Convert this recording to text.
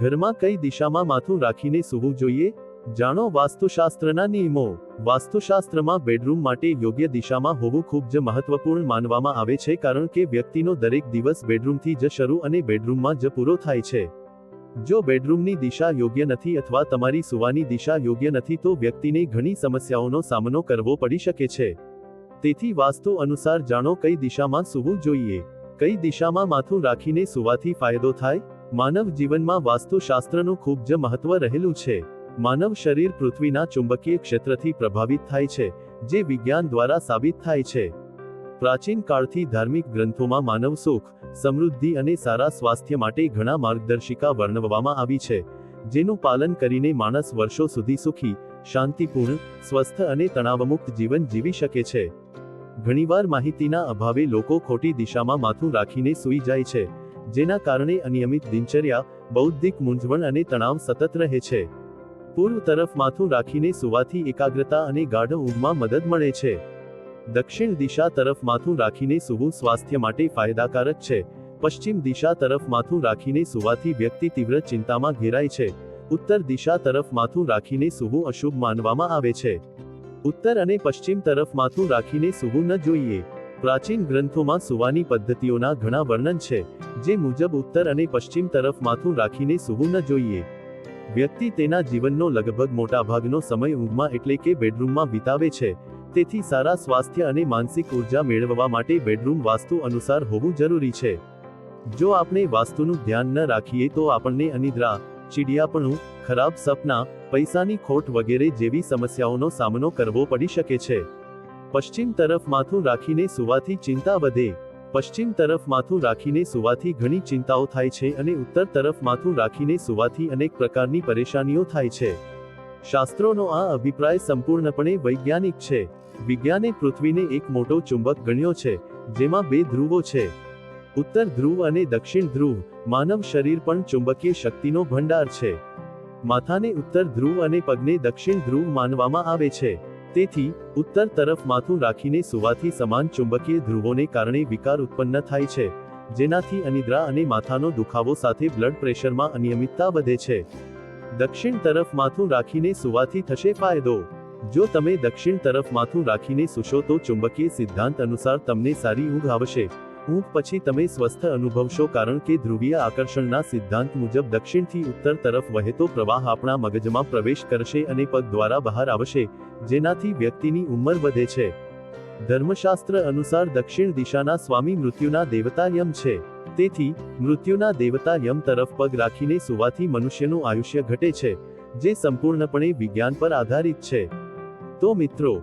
ઘરમાં કઈ દિશામાં માથું રાખીને સૂવું જોઈએ? જાણો વાસ્તુશાસ્ત્રના નિયમો વાસ્તુશાસ્ત્રમાં બેડરૂમ માટે યોગ્ય દિશામાં હોવું ખૂબ જ મહત્વપૂર્ણ માનવામાં આવે છે કારણ કે વ્યક્તિનો દરેક દિવસ બેડરૂમથી જ શરૂ અને બેડરૂમમાં જ પૂરો થાય છે. જો બેડરૂમની દિશા યોગ્ય નથી અથવા તમારી સુવાની દિશા યોગ્ય નથી તો વ્યક્તિને ઘણી સમસ્યાઓનો સામનો કરવો પડી શકે છે. તેથી વાસ્તુ અનુસાર જાણો કઈ દિશામાં સૂવું જોઈએ. કઈ દિશામાં માથું રાખીને સુવાથી ફાયદો થાય? માનવ જીવનમાં વાસ્તુશાસ્ત્રનું ખૂબ જ મહત્વ રહેલું છે. માનવ શરીર પૃથ્વીના ચુંબકીય ક્ષેત્રથી પ્રભાવિત થાય છે, જે વિજ્ઞાન દ્વારા સાબિત થાય છે. પ્રાચીન કાળથી ધાર્મિક ગ્રંથોમાં માનવ સુખ, સમૃદ્ધિ અને સારા સ્વાસ્થ્ય માટે ઘણા માર્ગદર્શિકા વર્ણવવામાં આવી છે, જેનું પાલન કરીને માણસ વર્ષો સુધી સુખી, શાંતિપૂર્ણ, સ્વસ્થ અને તણાવમુક્ત જીવન જીવી શકે છે. ઘણીવાર માહિતીના અભાવે લોકો ખોટી દિશામાં માથું રાખીને સૂઈ જાય છે. જેના કારણે અનિયમિત દિનચર્યા, બૌદ્ધિક મૂંઝવણ અને તણાવ સતત રહે છે. પૂર્વ તરફ માથું રાખીને સુવાથી એકાગ્રતા અને ગાઢ ઊંઘમાં મદદ મળે છે. દક્ષિણ દિશા તરફ માથું રાખીને સૂવું સ્વાસ્થ્ય માટે ફાયદાકારક છે. પશ્ચિમ દિશા તરફ માથું રાખીને સુવાથી વ્યક્તિ તીવ્ર ચિંતામાં ઘેરાય છે. ઉત્તર દિશા તરફ માથું રાખીને સૂવું અશુભ માનવામાં આવે છે. ઉત્તર અને પશ્ચિમ તરફ માથું રાખીને સૂવું ન જોઈએ. પ્રાચીન ગ્રંથોમાં સુવાની પદ્ધતિઓના ઘણા વર્ણન છે, જે મુજબ ઉત્તર અને પશ્ચિમ તરફ માથું રાખીને સૂવું ન જોઈએ. વ્યક્તિ તેના જીવનનો લગભગ મોટાભાગનો સમય ઊંઘમાં એટલે કે બેડરૂમમાં વિતાવે છે, તેથી સારા સ્વાસ્થ્ય અને માનસિક ઊર્જા મેળવવા માટે બેડરૂમ વાસ્તુ અનુસાર હોવું જરૂરી છે. જો આપણે વાસ્તુનું ધ્યાન ન રાખીએ તો આપણને અનિદ્રા, ચીડિયાપણું, ખરાબ સપના, પૈસાની ખોટ વગેરે જેવી સમસ્યાઓનો સામનો કરવો પડી શકે છે. પશ્ચિમ તરફ માથું રાખીને સુવાથી ચિંતા વધે. પશ્ચિમ તરફ માથું રાખીને સુવાથી ઘણી ચિંતાઓ થાય છે અને ઉત્તર તરફ માથું રાખીને સુવાથી અનેક પ્રકારની પરેશાનીઓ થાય છે. શાસ્ત્રોનો આ અભિપ્રાય સંપૂર્ણપણે વૈજ્ઞાનિક છે. વિજ્ઞાને પૃથ્વીને એક મોટો ચુંબક ગણ્યો છે, જેમાં બે ધ્રુવો છે. ઉત્તર ધ્રુવ અને દક્ષિણ ધ્રુવ, માનવ શરીર પણ ચુંબકીય શક્તિનો ભંડાર છે. માથાને ઉત્તર ધ્રુવ અને પગને દક્ષિણ ધ્રુવ માનવામાં આવે છે. તેથી, ઉત્તર તરફ માથું રાખીને સુવાથી સમાન ચુંબકીય ધ્રુવોને કારણે વિકાર ઉત્પન્ન થાય છે, જેનાથી અનિદ્રા અને માથાનો દુખાવો સાથે બ્લડ પ્રેશરમાં અનિયમિતતા વધે છે. દક્ષિણ તરફ માથું રાખીને સુવાથી થશે ફાયદો. જો તમે દક્ષિણ તરફ માથું રાખીને સુશો તો ચુંબકીય સિદ્ધાંત અનુસાર તમને સારી ઊંઘ આવશે. ઊંઘ પછી તમે સ્વસ્થ અનુભવશો કારણ કે ધ્રુવીય આકર્ષણના સિદ્ધાંત મુજબ દક્ષિણથી ઉત્તર તરફ વહેતો પ્રવાહ આપણા મગજમાં પ્રવેશ કરશે અને પગ દ્વારા બહાર આવશે, જેનાથી વ્યક્તિની ઉંમર વધે છે. ધર્મશાસ્ત્ર અનુસાર દક્ષિણ દિશાના સ્વામી મૃત્યુના દેવતા યમ છે. તેથી, મૃત્યુના દેવતા યમ તરફ પગ રાખીને સુવાથી મનુષ્યનું આયુષ્ય ઘટે છે, જે સંપૂર્ણપણે વિજ્ઞાન પર આધારિત છે. તો મિત્રો